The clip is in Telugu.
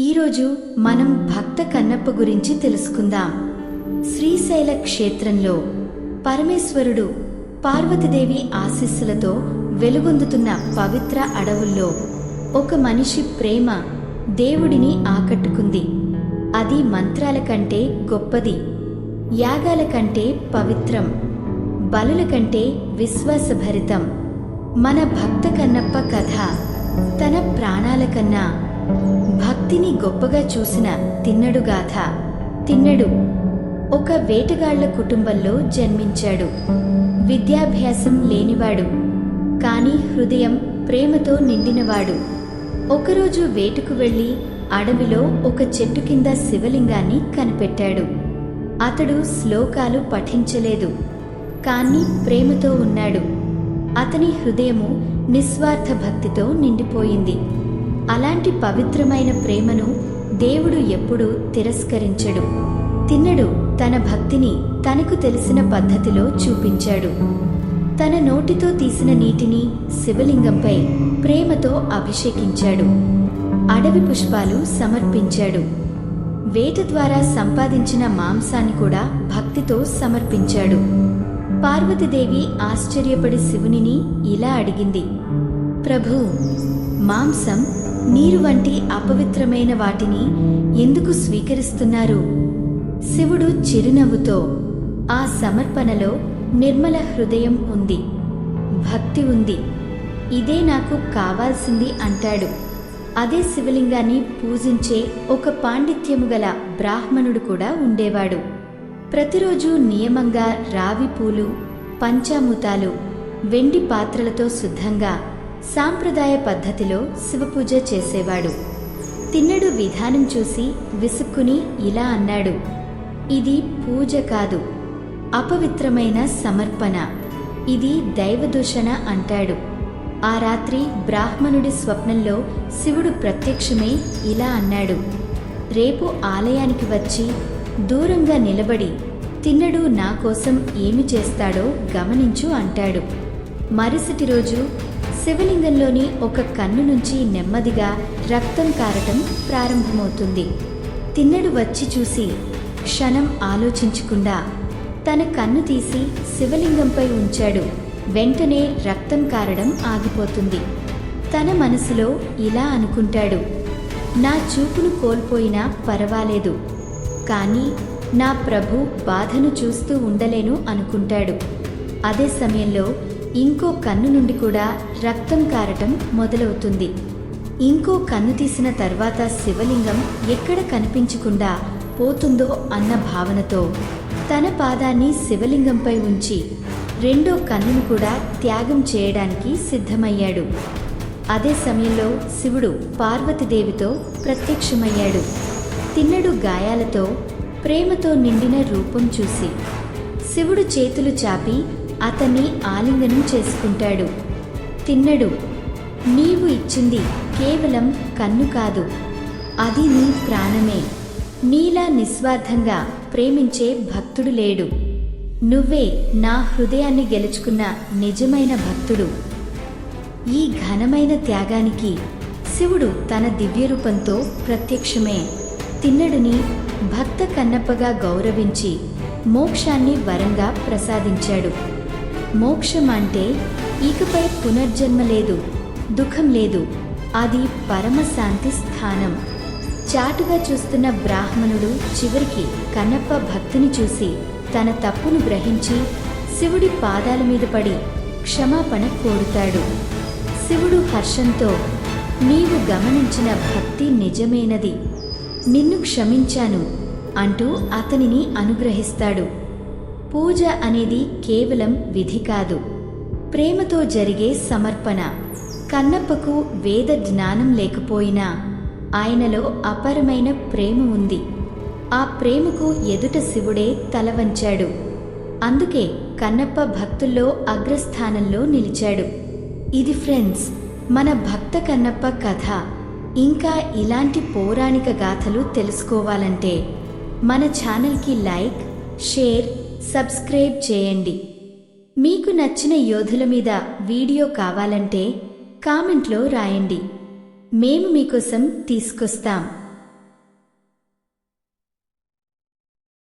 ఈరోజు మనం భక్త కన్నప్ప గురించి తెలుసుకుందాం. శ్రీశైల క్షేత్రంలో పరమేశ్వరుడు పార్వతీదేవి ఆశీస్సులతో వెలుగొందుతున్న పవిత్ర అడవుల్లో ఒక మనిషి ప్రేమ దేవుడిని ఆకట్టుకుంది. అది మంత్రాల కంటే గొప్పది యాగాల కంటే పవిత్రం బలుల కంటే విశ్వాసభరితం. మన భక్త కన్నప్ప కథ తన ప్రాణాల కన్నా భక్తిని గొప్పగా చూసిన తిన్నడు గాథ. తిన్నడు ఒక వేటగాళ్ళ కుటుంబంలో జన్మించాడు. విద్యాభ్యాసం లేనివాడు కాని హృదయం ప్రేమతో నిండినవాడు. ఒకరోజు వేటకు వెళ్ళి అడవిలో ఒక చెట్టు కింద శివలింగాన్ని కనిపెట్టాడు. అతడు శ్లోకాలు పఠించలేదు కాని ప్రేమతో ఉన్నాడు. అతని హృదయము నిస్వార్థ భక్తితో నిండిపోయింది. అలాంటి పవిత్రమైన ప్రేమను దేవుడు ఎప్పుడూ తిరస్కరించడు. తిన్నడు తన భక్తిని తనకు తెలిసిన పద్ధతిలో చూపించాడు. తన నోటితో తీసిన నీటిని శివలింగంపై ప్రేమతో అభిషేకించాడు. అడవి పుష్పాలు సమర్పించాడు. వేట ద్వారా సంపాదించిన మాంసాన్ని కూడా భక్తితో సమర్పించాడు. పార్వతీదేవి ఆశ్చర్యపడి శివునిని ఇలా అడిగింది. ప్రభు మాంసం నీరు వంటి అపవిత్రమైన వాటిని ఎందుకు స్వీకరిస్తున్నారు? శివుడు చిరునవ్వుతో ఆ సమర్పణలో నిర్మల హృదయం ఉంది భక్తి ఉంది ఇదే నాకు కావాల్సింది అంటాడు. అదే శివలింగాన్ని పూజించే ఒక పాండిత్యము గల బ్రాహ్మణుడు కూడా ఉండేవాడు. ప్రతిరోజు నియమంగా రావి పూలు పంచామృతాలు వెండి పాత్రలతో శుద్ధంగా సాంప్రదాయ పద్ధతిలో శివపూజ చేసేవాడు. తిన్నడు విధానం చూసి విసుక్కుని ఇలా అన్నాడు. ఇది పూజ కాదు. అపవిత్రమైన సమర్పణ. ఇది దైవదూషణ అంటాడు. ఆ రాత్రి బ్రాహ్మణుడి స్వప్నంలో శివుడు ప్రత్యక్షమై ఇలా అన్నాడు. రేపు ఆలయానికి వచ్చి దూరంగా నిలబడి తిన్నడు నా కోసం ఏమి చేస్తాడో గమనించు అంటాడు. మరుసటి రోజు శివలింగంలోని ఒక కన్ను నుంచి నెమ్మదిగా రక్తం కారటం ప్రారంభమవుతుంది. తిన్నడు వచ్చి చూసి క్షణం ఆలోచించకుండా తన కన్ను తీసి శివలింగంపై ఉంచాడు. వెంటనే రక్తం కారడం ఆగిపోతుంది. తన మనసులో ఇలా అనుకుంటాడు. నా చూపును కోల్పోయినా పర్వాలేదు. కానీ నా ప్రభు బాధను చూస్తూ ఉండలేను అనుకుంటాడు. అదే సమయంలో ఇంకో కన్ను నుండి కూడా రక్తం కారటం మొదలవుతుంది. ఇంకో కన్ను తీసిన తర్వాత శివలింగం ఎక్కడ కనిపించకుండా పోతుందో అన్న భావనతో తన పాదాన్ని శివలింగంపై ఉంచి రెండో కన్నును కూడా త్యాగం చేయడానికి సిద్ధమయ్యాడు. అదే సమయంలో శివుడు పార్వతీదేవితో ప్రత్యక్షమయ్యాడు. తిన్నడు గాయాలతో ప్రేమతో నిండిన రూపం చూసి శివుడు చేతులు చాపి అతన్ని ఆలింగనం చేసుకుంటాడు. తిన్నడు. నీవు ఇచ్చింది కేవలం కన్ను కాదు. అది నీ ప్రాణమే. నీలా నిస్వార్థంగా ప్రేమించే భక్తుడు లేడు. నువ్వే నా హృదయాన్ని గెలుచుకున్న నిజమైన భక్తుడు. ఈ ఘనమైన త్యాగానికి శివుడు తన దివ్యరూపంతో ప్రత్యక్షమే. తిన్నడుని భక్త కన్నప్పగా గౌరవించి మోక్షాన్ని వరంగా ప్రసాదించాడు. మోక్షం అంటే ఇకపై పునర్జన్మ లేదు దుఃఖం లేదు. అది పరమశాంతి స్థానం. చాటుగా చూస్తున్న బ్రాహ్మణుడు చివరికి కన్నప్ప భక్తిని చూసి తన తప్పును గ్రహించి శివుడి పాదాల మీద పడి క్షమాపణ కోరుతాడు. శివుడు హర్షంతో నీవు గమనించిన భక్తి నిజమేనది. నిన్ను క్షమించాను అంటూ అతనిని అనుగ్రహిస్తాడు. పూజ అనేది కేవలం విధి కాదు. ప్రేమతో జరిగే సమర్పణ. కన్నప్పకు వేద జ్ఞానం లేకపోయినా ఆయనలో అపరమైన ప్రేమ ఉంది. ఆ ప్రేమకు ఎదుట శివుడే తలవంచాడు అందుకే కన్నప్ప భక్తుల్లో అగ్రస్థానంలో నిలిచాడు. ఇది ఫ్రెండ్స్ మన భక్త కన్నప్ప కథ. ఇంకా ఇలాంటి పౌరాణిక గాథలు తెలుసుకోవాలంటే మన ఛానల్కి లైక్ షేర్ సబ్స్క్రైబ్ చేయండి. మీకు నచ్చిన యోధుల మీద వీడియో కావాలంటే కామెంట్లో రాయండి. మేము మీకోసం తీసుకొస్తాం.